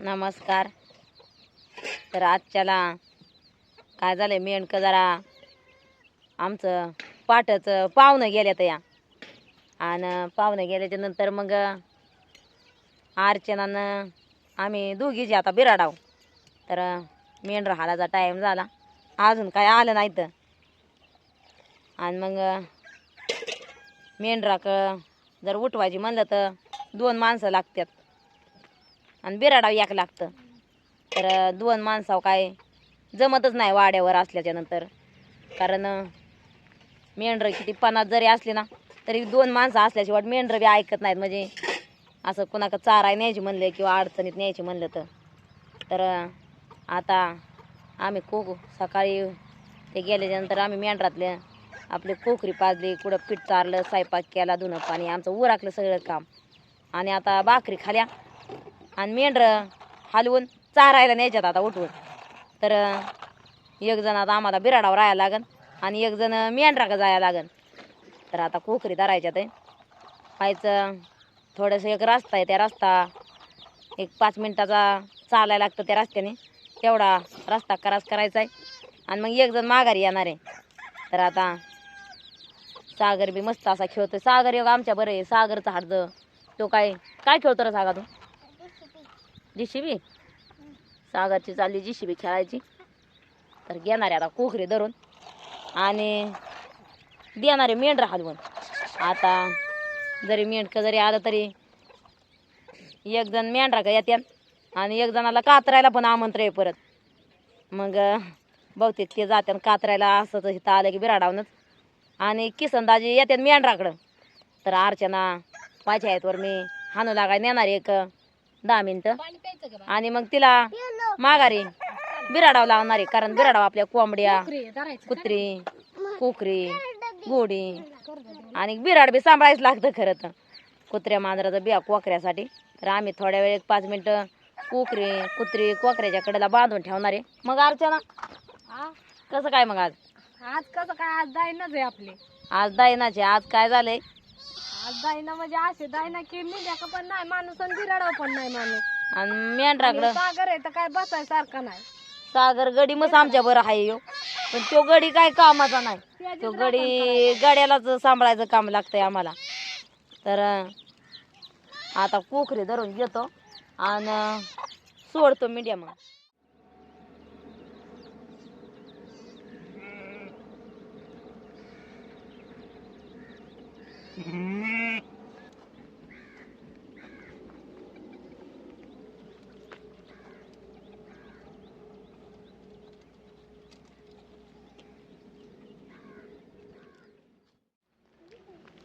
नमस्कार. तर आजच्याला काय झालंय मेंढकं जरा आमचं पाठचं पाहुणं गेल्यात या. आणि पाहुणं गेल्याच्यानंतर मग अर्चनानं आम्ही दोघीची आता बिराडाव. तर मेंढर राहायला टाईम झाला. अजून काय आलं नाही तर आणि मग मेंढराक जर उठवायची म्हणलं तर दोन माणसं लागतात आणि बिराडाव एक लागतं. तर दोन माणसाव काय जमतच नाही वाड्यावर असल्याच्या नंतर. कारण मेंढरं किती पणात जरी असली ना तरी दोन माणसं असल्याशिवाय मेंढरं बी ऐकत नाहीत. म्हणजे असं कोणाकडं चाराय न्यायची म्हणले किंवा अडचणीत न्यायची म्हणलं तर. तर आता आम्ही खूप सकाळी ते गेल्याच्यानंतर आम्ही मेंढरातले आपले कोकरी पाजली कुठं पीठ चारलं स्वयंपाक केला धुणं पाणी आमचं उराकलं सगळं काम. आणि आता भाकरी खाल्या आणि मेंढरं हलवून चारायला न्यायच्यात आता उठवून तर एक जण आता आम्हाला बिराडावर राहायला लागन आणि एक जण मेंढराकडे जायला लागन. तर आता कोकरी धरायच्यात आहे. पाहायचं थोडंसं एक रस्ता आहे त्या रस्ता. एक पाच मिनटाचा चालायला लागतं त्या रस्त्याने. तेवढा रस्ता करास करायचा आहे. आणि मग एक जण माघारी येणार आहे. तर आता सागर बी मस्त असा खेळतो सागर योग आमच्या बरं आहे. सागरचा हाडजं तो काय काय खेळतो रे सागा तू? जिशिबी सागरची चालली जिशिबी खेळायची. तर घेणारे आता कोकरी धरून. आणि देणारे मेंढरा हलवून. आता जरी मेंढकं जरी आलं तरी एक जण मेंढरा का येत्यान आणि एक जणाला कातरायला पण आमंत्रण आहे परत. मग बहुतेक ते जात्यान कातरायला असंच इथं आलं की बिराडावनच. आणि किसनदाजी येतात मेंढराकडं. तर अर्चना माझ्या आहेत वर मी हाणू लागाय नेणार एक दहा मिनटं. आणि मग तिला माघारी बिराडाव लावणार आहे कारण बिराडाव आपल्या कोंबड्या कुत्री कोकरी गोडी. आणि बिराड बी सांभाळायच लागतं खरं तर. कुत्र्या मांजराचं बिया कोकऱ्यासाठी. तर आम्ही थोड्या वेळ एक पाच मिनटं कोकरी कुत्री कोकऱ्याच्या कडेला बांधून ठेवणार आहे. मग अर्चना कसं काय मग आज? आज कसं काय? आज दायनाच आहे आपले. आज दायनाचे आज काय झालंय? आज दायना म्हणजे असे दायना की निघ्या का पण नाही माणूस आणि बिराडाव पण नाही माणूस. आणि आणि मेंढराकडं सागर आहे तर काय बसायसारखं नाही. सागर गडी मग आमच्या बरं आहे यो. पण तो गडी काय कामाचा नाही. तो गडी गड्यालाच सांभाळायचं काम लागतंय आम्हाला. तर अं, आता कोकरी धरून घेतो आणि सोडतो मीडिया मग.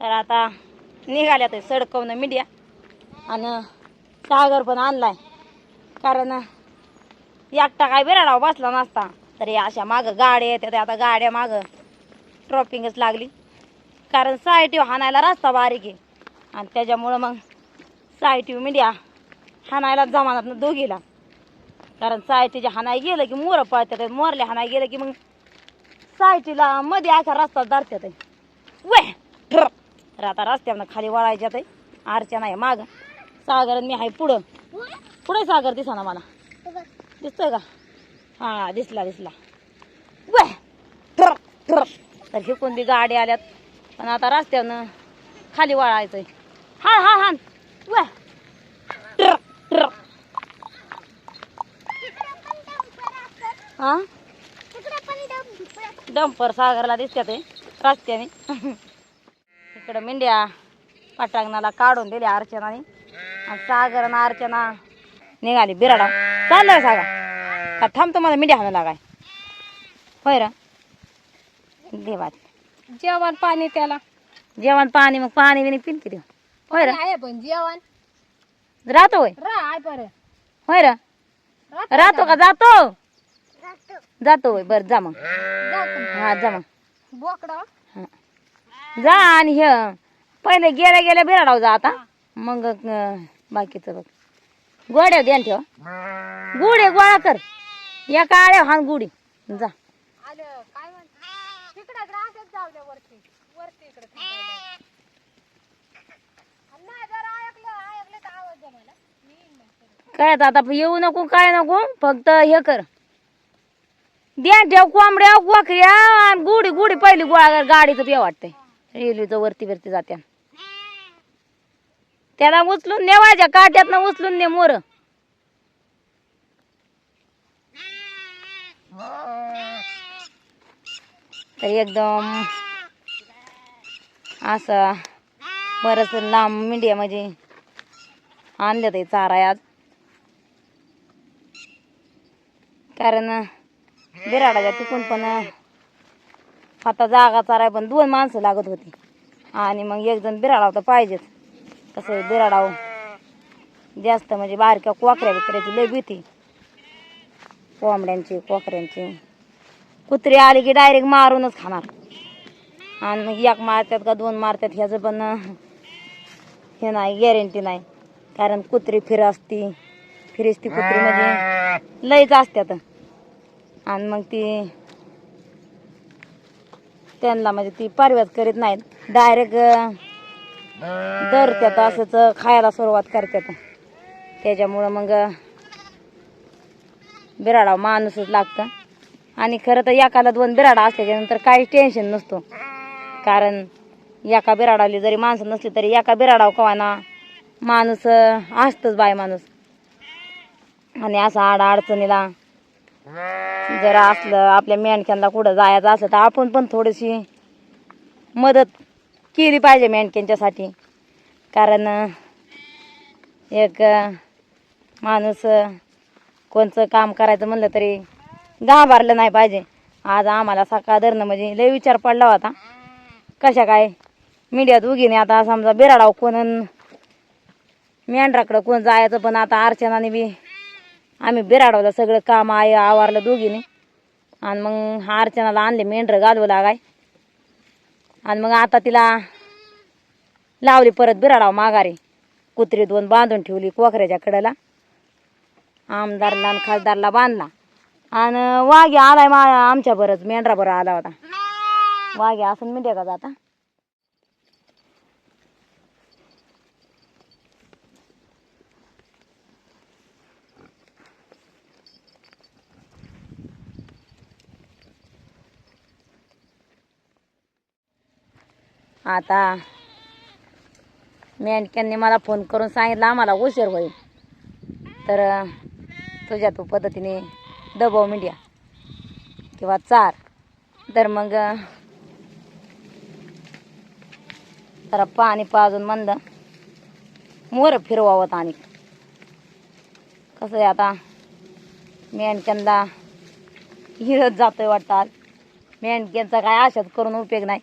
तर आता निघाल्या ते सडकवणं मीडिया आणि सागर पण आणलाय. कारण एकटा काय बिराडाव बसला नसता. तरी अशा मागं गाड्या येतात आता गाड्या मागं ट्रॉपिंगच लागली. कारण सायटीव हाणायला रस्ता बारीक आहे. आणि त्याच्यामुळं मग सायटीव मीडिया हाणायला जमानात दोघीला. कारण सायटीच्या हाणाय गेलं की मोरं पळतात मोरल्या हाणाय गेलं की मग सायटीला मध्ये अशा रस्ता धरतात वे ठर. तर आता रस्त्यावरनं खाली वळायच्यात आहे अर्चना आहे माग. सागर मी आहे पुढं. पुढे सागर दिसा ना मला. दिसतोय का? हा दिसला दिसला. तर शिकून बी गाडी आल्यात. पण आता रस्त्यावरनं खाली वळायचंय. हा हा हा वे. हा डंपर सागरला दिसतात आहे रस्त्याने. इकडं मेंढ्या पटांगणाला काढून दिल्या अर्चनाने. आणि सागर आणि अर्चना निघाली बिराडा चाललंय सागा का थांबतो मला मेंढ्या हाणं लागाय. होय रा. देवात. जेवण पाणी त्याला. जेवण पाणी मग पाणी बिणी पिन किती? होय रा. आहे पण जेवण. राहतो होय. बरं. होय रा. राहतो राहतो का? जातो. जातो होय. बरं जा मग? हा जा मग. बोकडा. जा आणि हे पहिले गेल्या गेल्या बिराडाव जा आता. मग अं, बाकीचं बघ. गोड्या ध्यान ठेव. गुढे गोळा कर. या काळ्या हान गुढी. जा. आलं काय म्हणत? तिकडे असंच जाऊ द्या वरती. वरती इकडे थांबायला. आणि नाही जर ऐकलं ऐकलं तर आवाज द्या मला. मी येईन नंतर. काय आता आता येऊ नको काय नको. फक्त हे कर. द्या ठेव कोंबड्या कोकऱ्या आणि गुढी गुढी पहिली गोळा कर. गाडीचं बी वाटतंय. रेल्वेचं वरती वरती जात्या. त्याला उचलून नेवायच्या काट्यातनं उचलून ने मोर. तर एकदम असं बरंच लांब मिडिया म्हणजे आणलं ते चारा आज. कारण बिराडाच्या तिकून पण आता जागा चाराय पण दोन माणसं लागत होती. आणि मग एक जण बिराडाव तर पाहिजेच. कसं बिराडाव हो. जास्त म्हणजे बारक्या कोकऱ्या बिकऱ्याची लय भीती. कोंबड्यांची कोकऱ्यांची. कुत्री आली की डायरेक्ट मारूनच खाणार. आणि मग एक मारतात का दोन मारतात ह्याचं पण हे नाही गॅरंटी नाही. कारण कुत्री फिर असती. फिरिस्ती कुत्री म्हणजे लईच असत्यात. आणि मग ती त्यांना म्हणजे ती पारव्यात करीत नाहीत. डायरेक्ट धरत्यात असंच खायला सुरुवात करतात त्याच्यामुळं मग बिराडा माणूसच लागतं. आणि खरं तर एकाला दोन बिराडा असल्याच्यानंतर काही टेन्शन नसतो. कारण एका बिराडाली जरी माणसं नसली तरी एका बिराडाव कवाना माणूस असतंच बाय माणूस. आणि असं आड अडचणीला जर असलं आपल्या मेंढक्यांना कुठं जायचं असलं तर आपण पण थोडीशी मदत केली पाहिजे मेंढक्यांच्यासाठी कारण एक माणूस कोणचं काम करायचं म्हणलं तरी घाबरलं नाही पाहिजे. आज आम्हाला सकाळ धरणं म्हणजे लय विचार पडला होता. कशा काय? मीडियात उगीने आता समजा बिराडाव कोण अन मेंढराकडं कोण जायचं पण आता अर्चनाने बी आम्ही बिराडवलं सगळं काम आहे आवारलं दोघीने. आणि मग अर्चनाला आणले मेंढरं घालवं लागाय. आणि मग आता तिला लावली परत बिराडाव माघारी. कुत्री दोन बांधून ठेवली कोकऱ्याच्या कडेला. आमदारला आणि खासदारला बांधला. आणि वाघे आलाय मा आमच्या बरंच मेंढरा बरं आला होता. वाघे असून मिळते का जाता? आता मेंढक्यांनी मला फोन करून सांगितलं आम्हाला उशीर होईल. तर तुझ्या तू पद्धतीने दबाव मिडिया किंवा चार. तर मग जरा पाणी पाजून मंद मोर फिरवावत आणि. कसं आहे आता मेंढक्यांना हिरत जातोय वाटतात आज. मेंढक्यांचा काय आशात करून उपयोग नाही.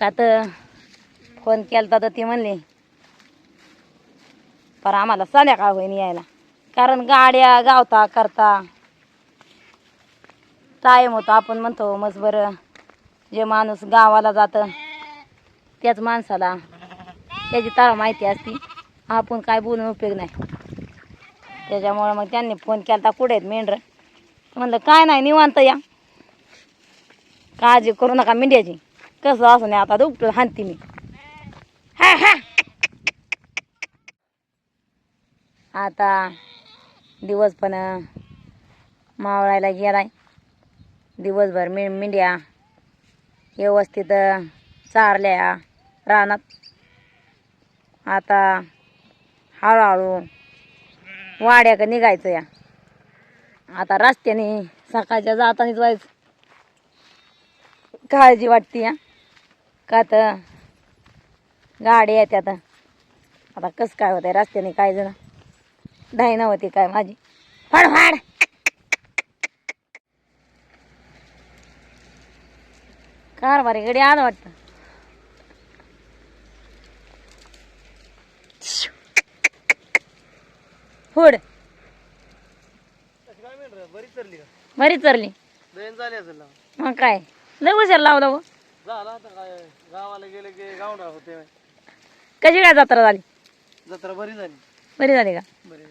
का तर फोन केलता तर ती म्हणली पर आम्हाला संध्याकाळ होईन यायला. कारण गाड्या गावता करता टाईम होतो. आपण म्हणतो मस्त बरं जे माणूस गावाला जातं त्याच माणसाला त्याची तारा माहिती असती. आपण काय बोलून उपयोग नाही. त्याच्यामुळं मग त्यांनी फोन केला कुठे आहेत मेंढरं? म्हणलं काय नाही निवांत या. काळजी करू नका मेंढ्याची. कसं असं नाही आता दुपट हानती मी. हा हा. आता दिवस पण मावळायला गेलाय. दिवसभर मी मिंड्या व्यवस्थित चारल्या रानात. आता हळूहळू वाड्याक निघायचं या. आता रस्त्याने सकाळच्या जातानीच व्हायचं. काळजी वाटते या. का तर गाडी येतात आता कसं काय होतंय? रस्त्याने काय जण? धाई नव्हती काय माझी? फाड फाड! कारभारी गडी आलं वाटतं. फोड बरी चरली असेल ना? मग काय? लय हुशार लावला हो. झाला आता काय? गावाला गेले की गावडा होते. कशी काय जत्रा झाली? जत्रा बरी झाली. बरी झाली का? बरी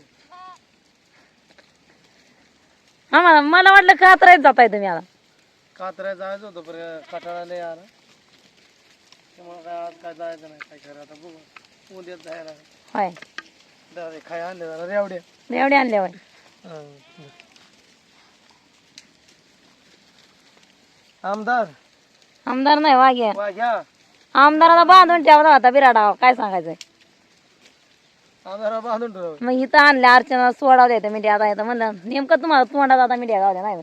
आम्हाला मला वाटलं का राहत जाताय तुम्ही आता. कात्र्या जायचं होतं पण कटाळा लय आला. त्यामुळे काय आज काय जायचं नाही काय खरं आता बघू. उद्या जायला. होय. दादा खाय आणले जरा रेवड्या. एवढे आणले होय. हा. आमदार. आमदार नाही वाघ्या. वा घ्या आमदाराला बांधून ठेवला होता बिराडावा काय सांगायचंय? आमदार बांधून ठेव मग इथं आणल्या अर्चना सोडावल्या येतं मीडिया आता येतं म्हणलं नेमकं तुम्हाला तोंडात आता मीडिया गावल्या नाही.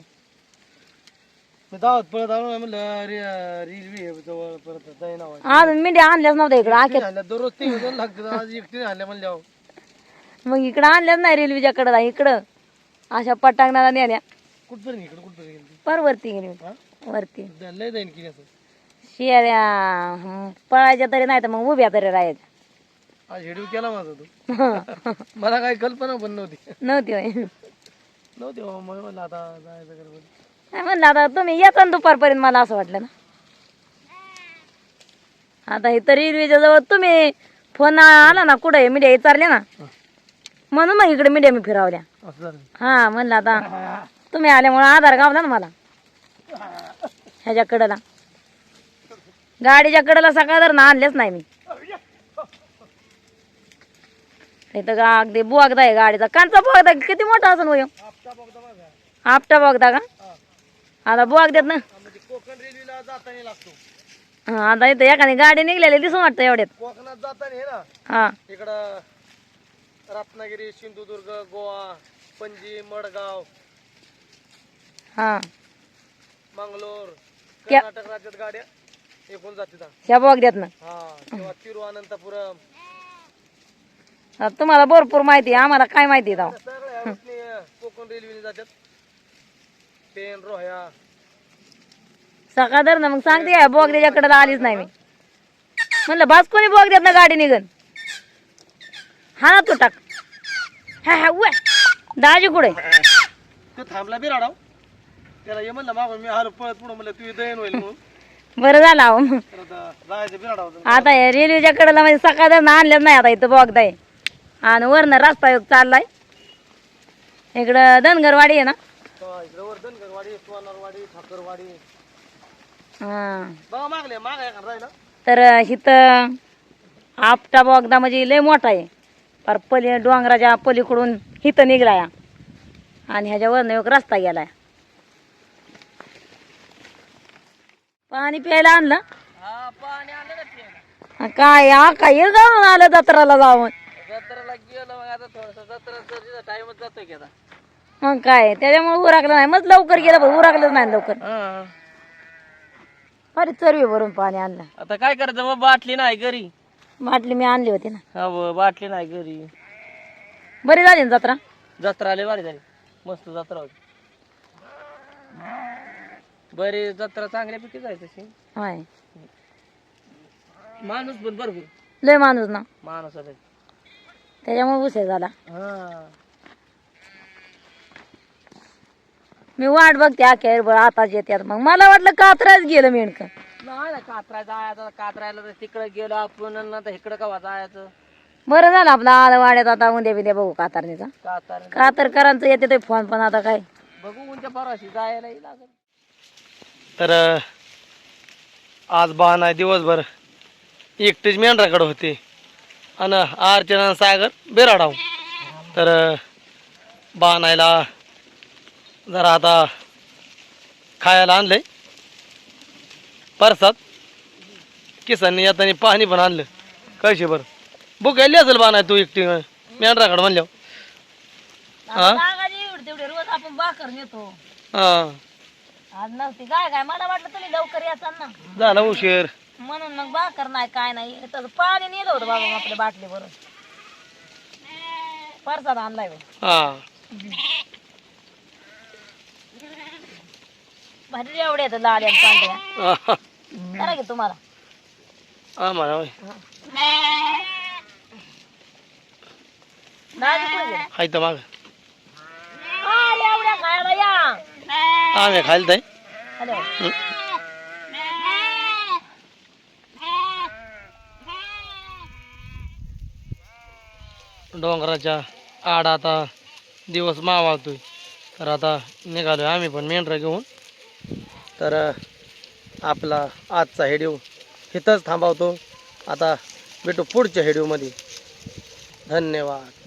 मी दावत पळत आलो म्हणलं रेल्वे जवळ परत जाईना आज मीडिया आणल्याच नव्हत्या इकडं आखे आणल्या दररोज तीन दोन लागते आज एकटीने आणल्या म्हणल्यावर. मग इकडं आणल्याच नाही रेल्वेच्या कडं इकडं. अशा पटांगणाला नेल्या. कुठपर्यंत इकडे कुठपर्यंत गेली वरती गेली. हा? वरती. लय जाईन की असं. शेऱ्या हं, पळायच्या तरी नाही तर मग उभ्या तरी राहायच्या. आज हेडू केला माझा तू. मला काही कल्पना पण नव्हती. नव्हती होय. नव्हती मग म्हणलं आता जायचं गडबड काय म्हणलं आता तुम्ही येता ना दुपारपर्यंत मला असं वाटलं ना. आता इथं रेल्वेच्या जवळ तुम्ही फोन आला ना कुठे मीडिया विचारले ना म्हणून मग इकडे मीडिया मी फिरावल्या. असं झालं. हा म्हणलं आता तुम्ही आल्यामुळे आधार गावला ना मला. ह्याच्या कडेला गाडीच्या कडेला सकाळ ना आणलेच नाही मी. इथं गा अगदी बोगदा आहे गाडीचा. कांचा बोगदा किती मोठा असेल वय आपटा बोगदा का? आता बोगद्यात ना? म्हणजे कोकण रेल्वेला जाताना लागतो. हा, आता इथं एखादी गाडी निघलेली दिसून वाटतं एवढ्यात. कोकणात जाताना हे ना? हा. इकडं रत्नागिरी सिंधुदुर्ग गोवा पणजी मडगाव हा. मंगलोर कर्नाटक राज्यात गाड्या ह्या बोगद्यात ना. हा किंवा तिरुअनंतपुरम तुम्हाला भरपूर माहिती आहे आम्हाला काय माहिती आहे तेव्हा? सगळ्या याच्यातनी कोकण रेल्वेने जातात पेन रोह्या. सकाळ धर ना मग सांगते काय बोगद्याच्या कडेला आलीच नाही मी. म्हणलं बस कोणी बोगद्यात ना गाडी निघन. हा ना तू टाक. हा हा उय. दाजी कुठे? तो थांबला बी राडाव त्याला ये म्हणलं मागून मी हाल पळत पुढं म्हणलं तू दयन होईल म्हणून. बरं झालं अहो. मग. आता जायचं रेल्वेच्या कडेला म्हणजे सकाळ धर आणल्याच नाही आता इथं बोगदा आहे आणि वरनं रस्ता एक चाललाय. इकडं धनगरवाडी आहे ना? हा. तर इथं आपटा बोगदा म्हणजे लय मोठा आहे. पर पली डोंगराच्या पलीकडून इथं निघलाय. आणि ह्याच्यावरनं एक रस्ता गेलाय. पाणी प्यायला आणलं? हा पाणी ना हा, काय हा काय जाऊन आलं जत्राला जाऊन. जत्रेला गेलं मग आता थोडस जत्रा टाइमच जातोय की आता. मग काय त्याच्यामुळे उराकलं नाही. मग लवकर गेलं पण उराकलंच नाही लवकर. अरे चरवी भरून पाणी आणलं. आता काय करायचं मग? बाटली नाही घरी. बाटली मी आणली होती ना. हा बाटली नाही घरी. बरी झाली ना जत्रा? जत्रा आली भारी झाली. मस्त जत्रा होती. बरी जत्रा चांगल्यापैकी जायचं तशी. होय. माणूस पण भरपूर. लय माणूस ना. माणूस त्याच्यामुळे उशीर झाला. हा. मी वाट बघते अखेर बरं आताच येतात मग. मला वाटलं कात्राच गेलं मेणकं. नाही ना कात्रा जायचं कात्रायला तर तिकडे गेलो आपण आणि इकडे कवा जायचं? बरं झालं आपला आलं वाड्यात आता उद्या बिद्या बघू कातारणीचा. कातार कातरकरांचं येते तो फोन पण आता काय. बघू उद्या परवाशी जायला लागेल. तर आज बाण आहे दिवसभर. एकटीच मेंढराकडे होते. आणि अर्चना सागर बेराडाव. तर बाणायला जरा आता खायला आणलंय. परसात किसांनी येताना पाणी पण आणलं. कळशी बरं. बुक गेली असेल बाण आहे तू एकटी मेंढराकडे म्हणल्यावर. हा. आज नव्हती. काय काय? मला वाटलं तुम्ही लवकर याचा ना. झाला उशीर. म्हणून मग बाकर नाही काय नाही. तसं पाणी नेलं होतं बाबा आपल्या बाटली भरून परसाद आणलाय बाई. हा. भारी एवढे येतं लाल आणि पांढऱ्या. करा की तुम्हाला. आम्हाला होय. दाजी कुठे गेले? हाय तर माग आ, एवढ्या खायला या आम्ही खायला ताई. डोंगराच्या आड आता दिवस मावाळतोय. तर आता निघालोय आम्ही पण मेंढरा घेऊन. तर आपला आजचा हेडिओ इथंच थांबवतो. आता भेटू पुढच्या व्हिडिओमध्ये धन्यवाद.